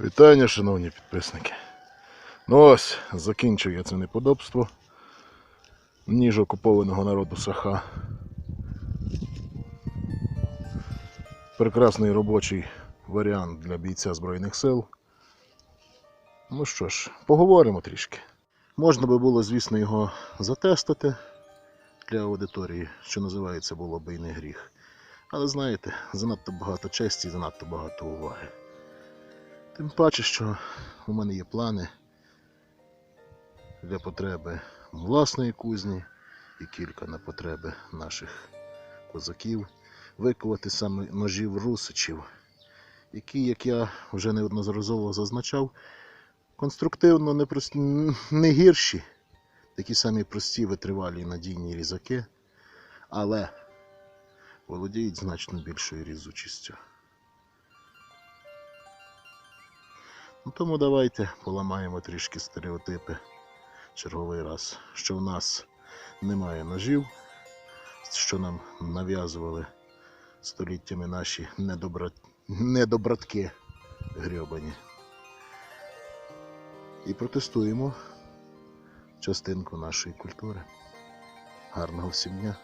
Вітання, шановні підписники. Ну ось, закінчив я це неподобство. Ніж окупованого народу Саха. Прекрасний робочий варіант для бійця Збройних сил. Ну що ж, поговоримо трішки. Можна би було, звісно, його затестити для аудиторії, що називається, було би і не гріх. Але знаєте, занадто багато честі і занадто багато уваги. Тим паче, що у мене є плани для потреби власної кузні і кілька на потреби наших козаків викувати саме ножів русичів, які, як я вже неодноразово зазначав, конструктивно не, прос... не гірші, такі самі прості, витривалі і надійні різаки, але володіють значно більшою різучістю. Ну, тому давайте поламаємо трішки стереотипи черговий раз, що в нас немає ножів, що нам нав'язували століттями наші недобра... недобратки грьобані. І протестуємо частинку нашої культури. Гарного всім дня!